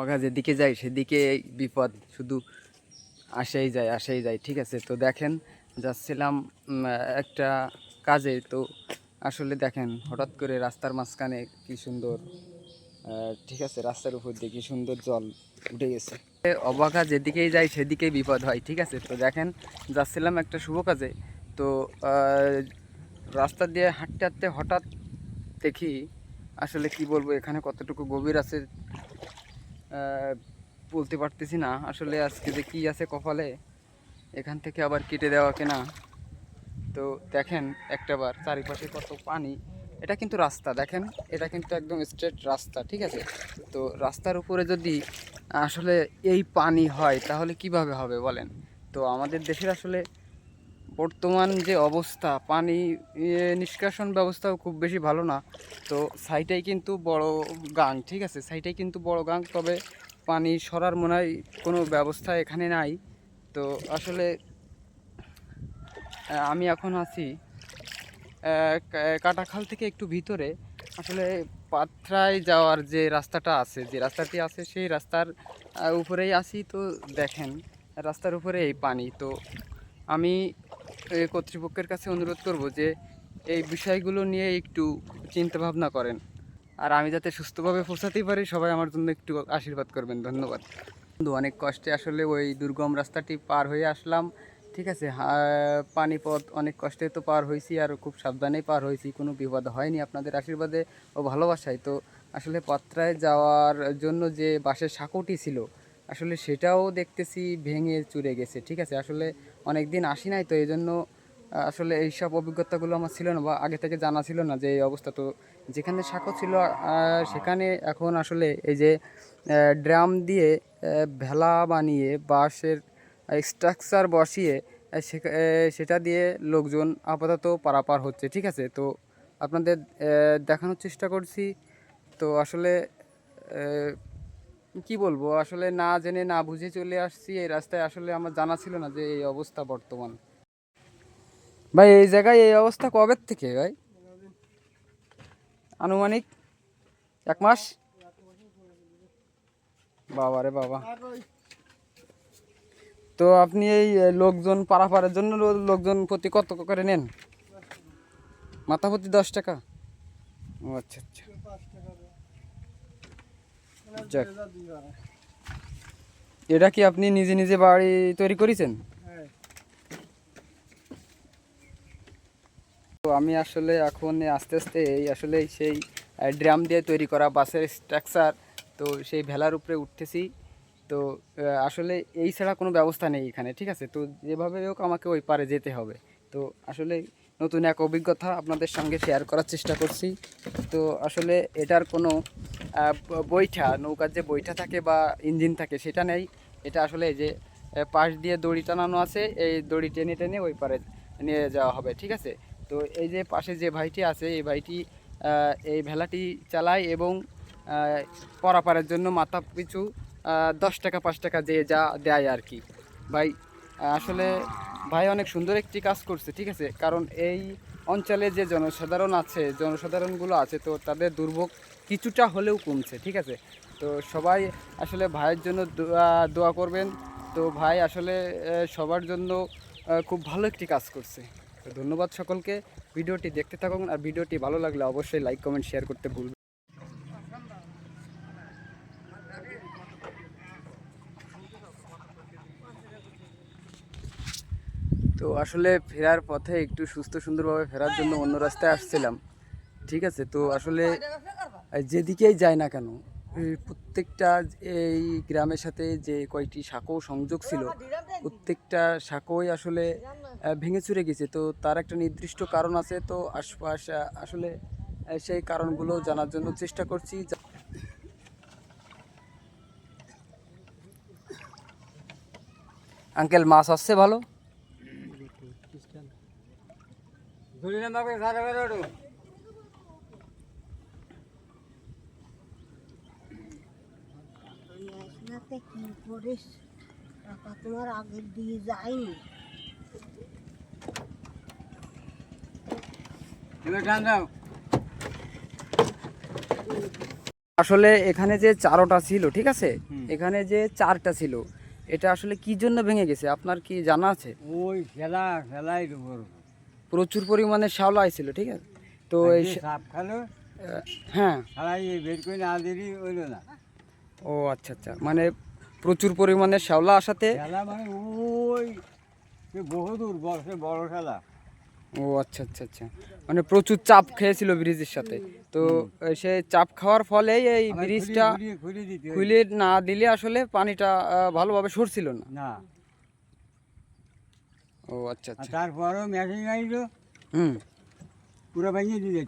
বগা যেদিকে যায়, সেদিকে বিপদ শুধু আসেই যায় আসেই যায়। ঠিক আছে? তো দেখেন, যাচ্ছিলাম একটা কাজে। তো আসলে দেখেন, হঠাৎ করে রাস্তার মাঝখানে কি সুন্দর ঠিক আছে? রাস্তার উপর দিয়ে কি সুন্দর জল উঠে গেছে। অবাকা যেদিকেই যায় সেদিকেই বিপদ হয়। ঠিক আছে? তো দেখেন, যাচ্ছিলাম একটা শুভ কাজে। তো রাস্তা দিয়ে হাঁটতে হাঁটতে হঠাৎ দেখি, আসলে কি বলব, এখানে কতটুকু গভীর আছে বলতে পারতেছি না আসলে আজকে যে কী আছে কপালে, এখান থেকে আবার কেটে দেওয়া কেনা। তো দেখেন একটাবার চারিপাশে কত পানি। এটা কিন্তু রাস্তা, দেখেন, এটা কিন্তু একদম স্ট্রেট রাস্তা, ঠিক আছে? তো রাস্তার উপরে যদি আসলে এই পানি হয়, তাহলে কীভাবে হবে বলেন? তো আমাদের দেশের আসলে বর্তমান যে অবস্থা, পানি নিষ্কাশন ব্যবস্থাও খুব বেশি ভালো না। তো সাইটাই কিন্তু বড় গাং, ঠিক আছে? সাইটাই কিন্তু বড় গাং, তবে পানি সরার মনে হয় কোনো ব্যবস্থা এখানে নাই। তো আসলে আমি এখন আছি কাটাখাল থেকে একটু ভিতরে। আসলে পাত্রায় যাওয়ার যে রাস্তাটা আছে, যে রাস্তাটি আছে সেই রাস্তার উপরেই আছি। তো দেখেন, রাস্তার উপরে এই পানি। তো আমি কর্তৃপক্ষের কাছে অনুরোধ করব যে এই বিষয়গুলো নিয়ে একটু চিন্তা ভাবনা করেন। আর আমি যাতে সুস্থভাবে পৌঁছাতেই পারি, সবাই আমার জন্য একটু আশীর্বাদ করবেন। ধন্যবাদ। বন্ধু, অনেক কষ্টে আসলে ওই দুর্গম রাস্তাটি পার হয়ে আসলাম। ঠিক আছে পানিপথ অনেক কষ্টে তো পার হয়েছি আর খুব সাবধানেই পার হয়েছি। কোনো বিপদ হয়নি আপনাদের আশীর্বাদে ও ভালোবাসায়। তো আসলে পাত্রায় যাওয়ার জন্য যে বাসের সাঁকোটি ছিল, আসলে সেটাও দেখতেছি ভেঙে চুরে গেছে। ঠিক আছে, আসলে অনেক দিন আসি নাই, তো এই জন্য আসলে এইসব অভিজ্ঞতাগুলো আমার ছিল না বা আগে থেকে জানা ছিল না যে এই অবস্থা। তো যেখানে সাঁকো ছিল সেখানে এখন আসলে এই যে ড্রাম দিয়ে ভেলা বানিয়ে, বাঁশের স্ট্রাকচার বসিয়ে সেটা দিয়ে লোকজন আপাতত পারাপার হচ্ছে, ঠিক আছে? তো আপনাদের দেখানোর চেষ্টা করছি। তো আসলে কি বলব? আসলে না জেনে না বুঝে চলে আসছি। এই রাস্তায় আসলে আমার জানা ছিল না যে এই অবস্থা বর্তমান। ভাই, এই জায়গায় এই অবস্থা কবে থেকে ভাই? আনুমানিক এক মাস? বাবা রে বাবা। তো আপনি এই লোকজন পারাপারের জন্য লোকজন প্রতি কত করে নেন? মাথা প্রতি দশ টাকা? ও আচ্ছা আচ্ছা। যাক। এটা কি আপনি নিজে নিজে বাড়ি তৈরি করেছেন? তো আমি আসলে এখন আস্তে আস্তে এই আসলে সেই ড্রাম দিয়ে তৈরি করা বাসের স্ট্রাকচার তো সেই ভেলার উপরে উঠতেছি। তো আসলে এই ছাড়া কোনো ব্যবস্থা নেই এখানে ঠিক আছে? তো যেভাবে হোক আমাকে ওই পারে যেতে হবে। তো আসলে নতুন এক অভিজ্ঞতা আপনাদের সঙ্গে শেয়ার করার চেষ্টা করছি। তো আসলে এটার কোনো বৈঠা, নৌকার যে বৈঠা থাকে বা ইঞ্জিন থাকে সেটা নেই। এটা আসলে এই যে পাশ দিয়ে দড়ি টানানো আছে, এই দড়ি টেনে টেনে ওই পারে নিয়ে যাওয়া হবে, ঠিক আছে? তো এই যে পাশে যে ভাইটি আছে, এই ভাইটি এই ভেলাটি চালায় এবং পরাপারের জন্য মাথা পিছু দশ টাকা, পাঁচ টাকা যে যা দেয় আর কি। ভাই, আসলে ভাই অনেক সুন্দর একটি কাজ করছে, ঠিক আছে? কারণ এই অঞ্চলে যে জনসাধারণ আছে, জনসাধারণগুলো আছে, তো তাদের দুর্ভোগ কিছুটা হলেও কমছে, ঠিক আছে? তো সবাই আসলে ভাইয়ের জন্য দোয়া করবেন। তো ভাই আসলে সবার জন্য খুব ভালো একটি কাজ করছে। তো ধন্যবাদ সকলকে। ভিডিওটি দেখতে থাকুন আর ভিডিওটি ভালো লাগলে অবশ্যই লাইক কমেন্ট শেয়ার করতে ভুলবেন তো আসলে ফেরার পথে একটু সুস্থ সুন্দরভাবে ফেরার জন্য অন্য রাস্তায় আসছিলাম। ঠিক আছে? তো আসলে যেদিকেই যায় না কেন প্রত্যেকটা এই গ্রামের সাথে যে কয়টি সাঁকো সংযোগ ছিল, প্রত্যেকটা সাঁকোই আসলে ভেঙে চুরে গেছে। তো তার একটা নির্দিষ্ট কারণ আছে। তো আশপাশ আসলে সেই কারণগুলো জানার জন্য চেষ্টা করছি। আঙ্কেল, মাছ আসছে ভালো? আসনাতে কি করিস? টাকা তোমার আগের দিয়ে যায়নি। আসলে এখানে যে চারোটা ছিল ঠিক আছে? এখানে যে চারটা ছিল এটা আসলে কি জন্য ভেঙে গেছে? আপনার কি জানা আছে? ওই খেলা খেলাই উপর প্রচুর পরিমাণে শ্যাওলা ছিল ঠিক আছে? তো এই সাপ খালো হ্যাঁ। বের করে না দিলি হইল না। ও আচ্ছা আচ্ছা। মানে প্রচুর পরিমাণে শ্যাওলা আসাতে মানে ওই বহুদূর বসে বড় খেলা ও আচ্ছা আচ্ছা আচ্ছা। মানে প্রচুর চাপ খেয়েছিল ব্রিজের সাথে। তো সে চাপ খাওয়ার ফলেই এই ব্রিজটা খুলে- না দিলে আসলে পানিটা ভালোভাবে সরছিল না। ও আচ্ছা আচ্ছা। তারপরও মেশিন আইলো হুম। পুরো ভেঙে দিয়ে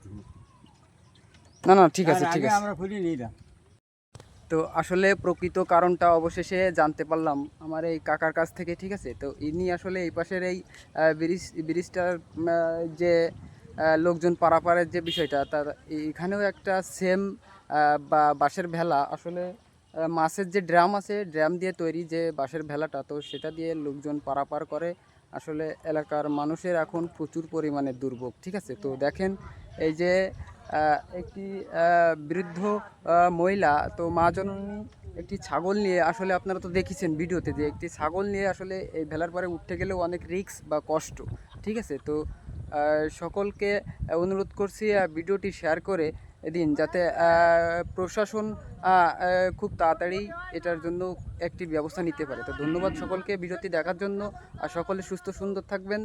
না না ঠিক আছে ঠিক আছে। আমরা খুলে নিলাম তো আসলে প্রকৃত কারণটা অবশেষে জানতে পারলাম আমার এই কাকার কাছ থেকে ঠিক আছে? তো ইনি আসলে এই পাশের এই ব্রিজ ব্রিজটার যে লোকজন পারাপারের যে বিষয়টা তার এখানেও একটা সেম বা বাঁশের ভেলা। আসলে মাছের যে ড্রাম আছে ড্রাম দিয়ে তৈরি যে বাঁশের ভেলাটা তো সেটা দিয়ে লোকজন পারাপার করে। আসলে এলাকার মানুষের এখন প্রচুর পরিমাণে দুর্ভোগ, ঠিক আছে? তো দেখেন এই যে একটি বৃদ্ধ মহিলা, তো মা জননী একটি ছাগল নিয়ে আসলে আপনারা তো দেখেছেন ভিডিওতে যে একটি ছাগল নিয়ে আসলে এই ভেলার পরে উঠতে গেলেও অনেক রিস্ক বা কষ্ট, ঠিক আছে? তো সকলকে অনুরোধ করছি ভিডিওটি শেয়ার করে দিন যাতে প্রশাসন খুব তাড়াতাড়ি এটার জন্য একটি ব্যবস্থা নিতে পারে। তো ধন্যবাদ সকলকে, বিরতি দেখার জন্য, আর সকলে সুস্থ সুন্দর থাকবেন।